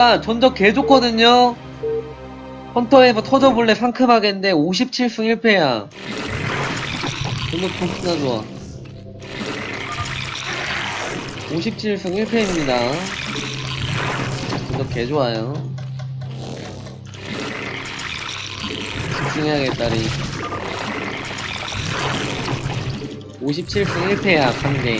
아, 전적 개 좋거든요. 헌터에버 터져볼래 상큼하겠는데 57승 1패야. 전적 존나 좋아. 57승 1패입니다. 전적 개 좋아요. 집중해야겠다리. 57승 1패야, 상대.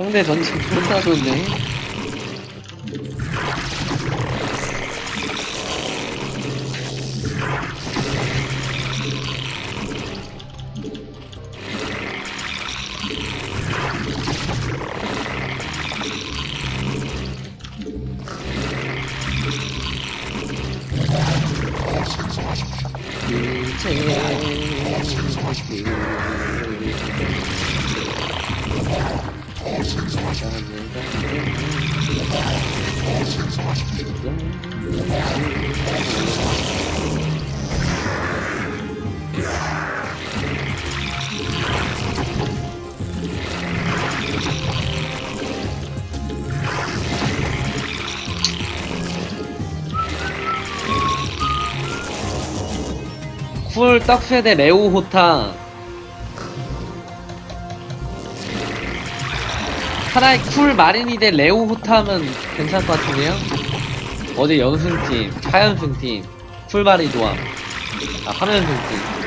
상대 전직 존나 좋네. 쿨 떡쇠대 레오 호타 차라리 쿨 마린이 대 레오 하면 괜찮을 것 같은데요? 어제 연승팀, 4연승팀, 쿨 마린 조합. 아 3연승팀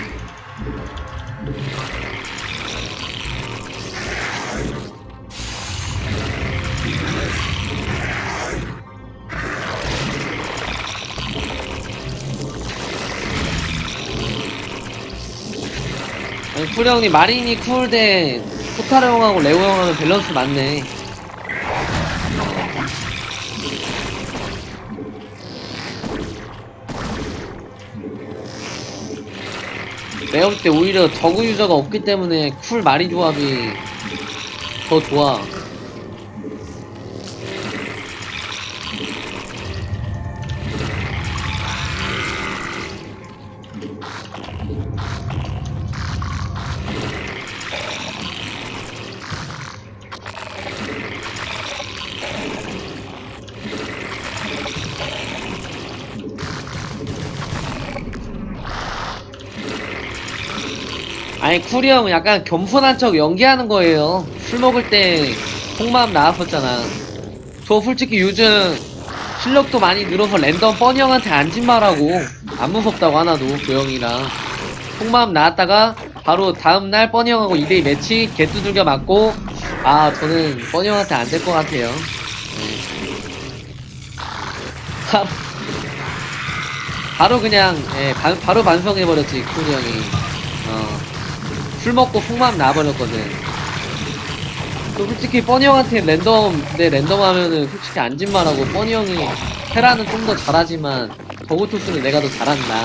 쿨 형님 마린이 쿨대 호타르 형하고 레오 형하면 밸런스 맞네. 볼때 오히려 저그 유저가 없기 때문에 쿨 마린 조합이 더 좋아 아니 쿨이 형은 약간 겸손한 척 연기하는 거예요. 술 먹을 때 속마음 나왔었잖아. 저 솔직히 요즘 실력도 많이 늘어서 랜덤 뻔히 형한테 안진말하고 안 무섭다고 하나도 그 형이랑 속마음 나왔다가 바로 다음날 뻔히 형하고 2대2 매치 개뚜들겨 맞고 아 저는 뻔히 형한테 안 될 것 같아요. 네. 바- 바로 그냥 예, 바, 바로 반성해버렸지 쿨이 형이. 어. 술 먹고 속마음 나버렸거든. 또 솔직히 뻔히 형한테 랜덤, 내 랜덤 하면은 솔직히 안진 말하고 뻔히 형이 테라는 좀 더 잘하지만 버그토스는 내가 더 잘한다.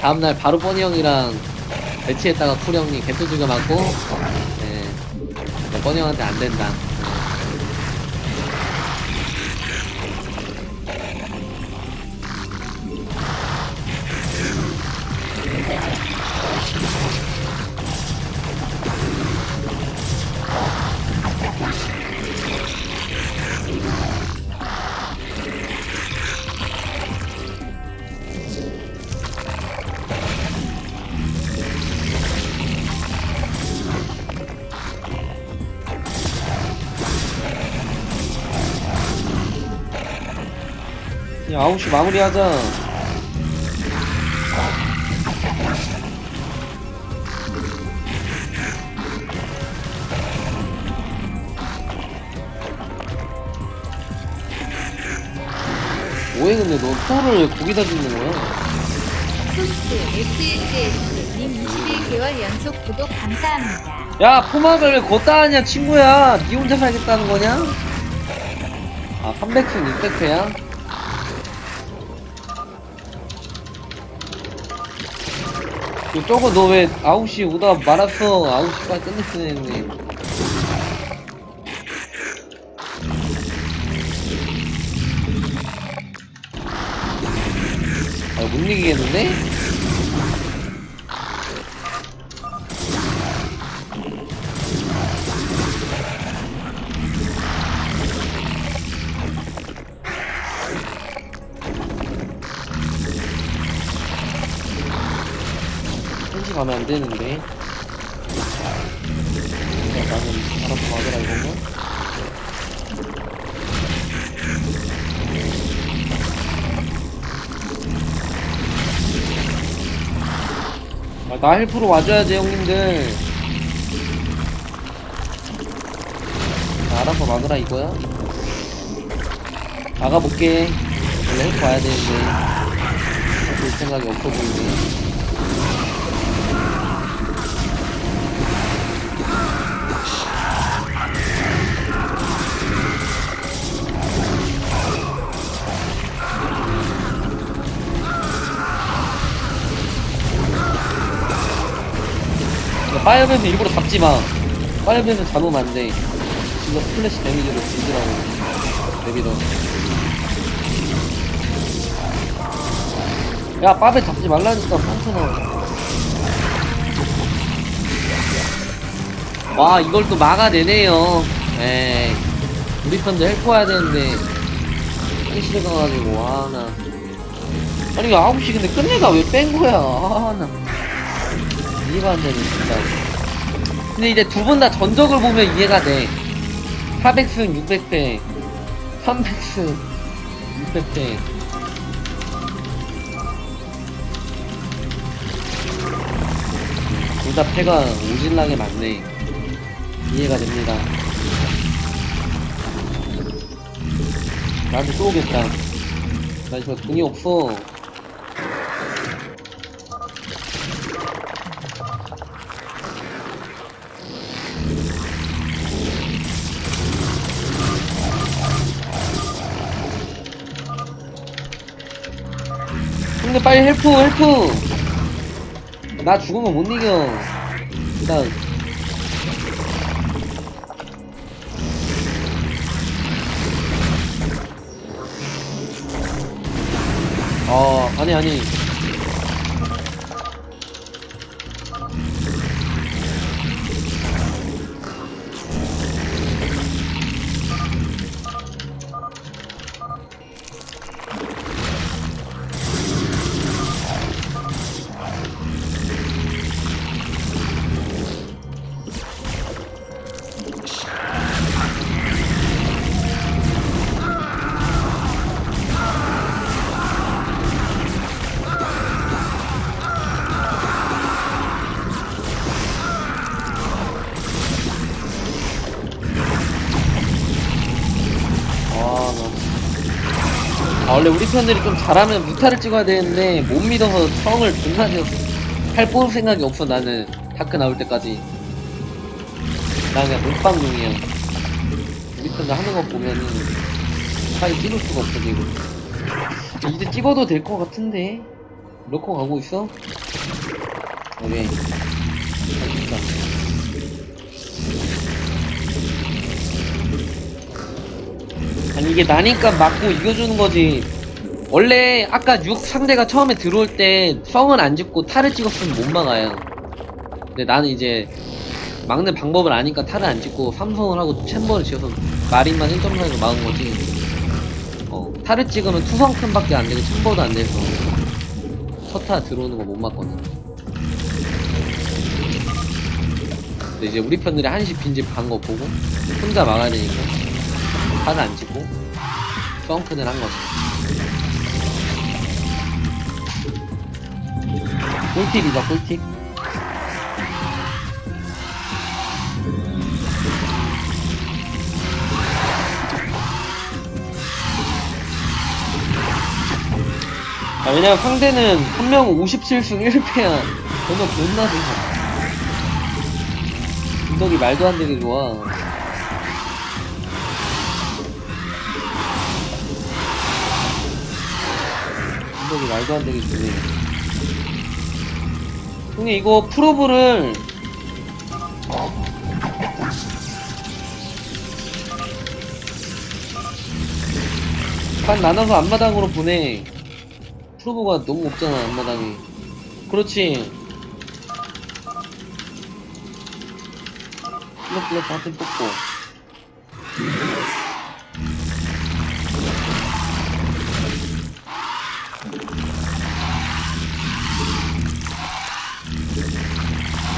다음날 바로 뻔히 형이랑 매치했다가 쿨 형이 개토주가 맞고, 예, 뻔히 형한테 안 된다. 야, 9시 마무리하자. 뭐해 근데 너 토를 거기다 짓는 거야? 토스트 SSS님 21개월 연속 구독 감사합니다. 야 포막을 왜 걷다 하냐 친구야 니 혼자 살겠다는 거냐? 아 300회 600회야? 저거 너 왜 9시 오다 말았어 9시까지 끝냈으네 형님 아못 이기겠는데? 가면 안 되는데. 야, 나는 알아서 막으라 이건가? 아, 나 헬프로 와줘야지 형님들. 자, 알아서 막으라 이거야? 막아볼게. 원래 헬프 와야 되는데. 볼 생각이 없어 보이네. 파이어맨은 일부러 잡지 마. 파이어맨은 잡으면 안 돼. 지금 플래시 데미지로 뒤지라고. 데비더. 야, 빠베 잡지 말라니까, 펑크너. 와, 이걸 또 막아내네요. 에이. 우리 편도 헬프 와야 되는데. 한시대 가가지고, 와, 나. 아니, 9시 근데 끝내가 왜 뺀 거야? 아, 나. 이해가 안 되네, 진짜. 근데 이제 두 분 다 전적을 보면 이해가 돼. 400승 600패, 300승 600패. 둘 다 패가 오질나게 많네. 이해가 됩니다. 또 오겠다. 나 지금 돈이 없어. 근데 빨리 헬프 헬프. 나 죽으면 못 이겨. 일단. 어 아니 아니 아, 원래 우리 편들이 좀 잘하면 무타를 찍어야 되는데, 못 믿어서 성을 존나. 할 뽑을 생각이 없어, 나는. 다크 나올 때까지. 나 그냥 물방용이야. 우리 편들 하는 거 보면은, 빨리 찍을 수가 없어, 지금. 이제 찍어도 될 것 같은데? 넣고 가고 있어? 오케이. 알겠다. 아니 이게 나니까 맞고 이겨주는 거지. 원래 아까 6 상대가 처음에 들어올 때 성은 안 찍고 탈을 찍었으면 못 막아요. 근데 나는 이제 막는 방법을 아니까 탈을 안 찍고 삼성을 하고 챔버를 지어서 마린만 1.4로 막은 거지. 어 탈을 찍으면 투성큰 밖에 안 되고 챔버도 안 돼서 첫타 들어오는 거 못 막거든. 근데 이제 우리 편들이 한시 빈집 간 거 보고 혼자 막아야 되니까 하나 안 찍고 펑크는 한 거지. 꿀팁이다 꿀팁. 아, 왜냐면 상대는 한 명 57승 1패야. 저는 좋아. 분석이 말도 안 되게 좋아. 분석이 말도 안 좋네. 형님 이거 프로브를 반 나눠서 앞마당으로 보내. 프로브가 너무 없잖아 앞마당에. 그렇지. 플럭플럭 한테 뽑고.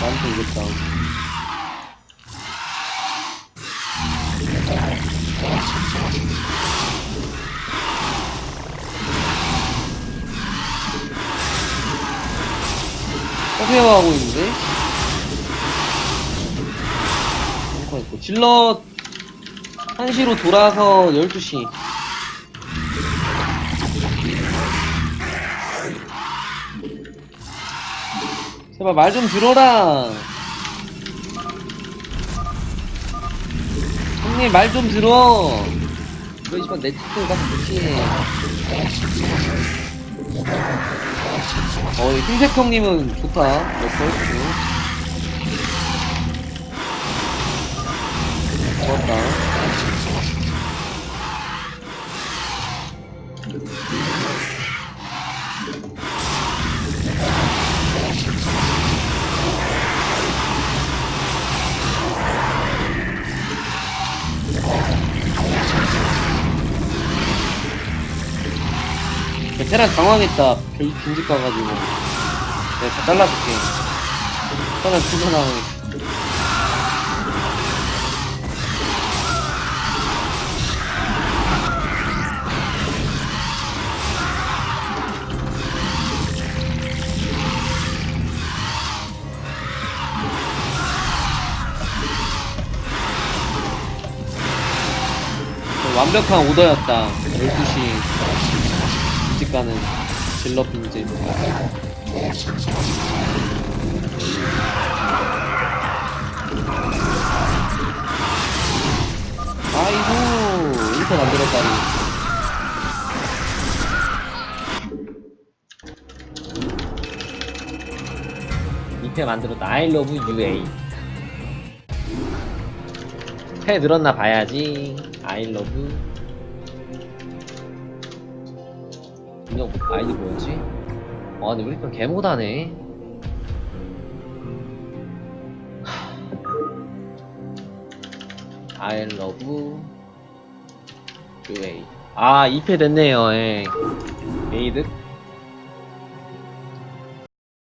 나한테 이겼다. 커피하고 있는데? 벙커 있고. 질럿 1시로 돌아서 12시. 제발 말 좀 들어라. 형님 말 좀 들어. 이거 이번 내 티끌 가서 무시해. 어, 이 흰색 형님은 좋다. 몇 번? 좋았다. 테랑 당황했다. 결 빈집 가가지고. 내가 다 잘라줄게. 터널 투자 나오네. 완벽한 오더였다. 12시 가는 질러 빈집. 아이고, 이렇게 만들었다니. 이패 만들었다. I love UA. 패 늘었나 봐야지. I love. 분명 아이디 뭐였지? 아 근데 우리 편 개못하네. I love UA 아 2패 됐네요. 예. 에이드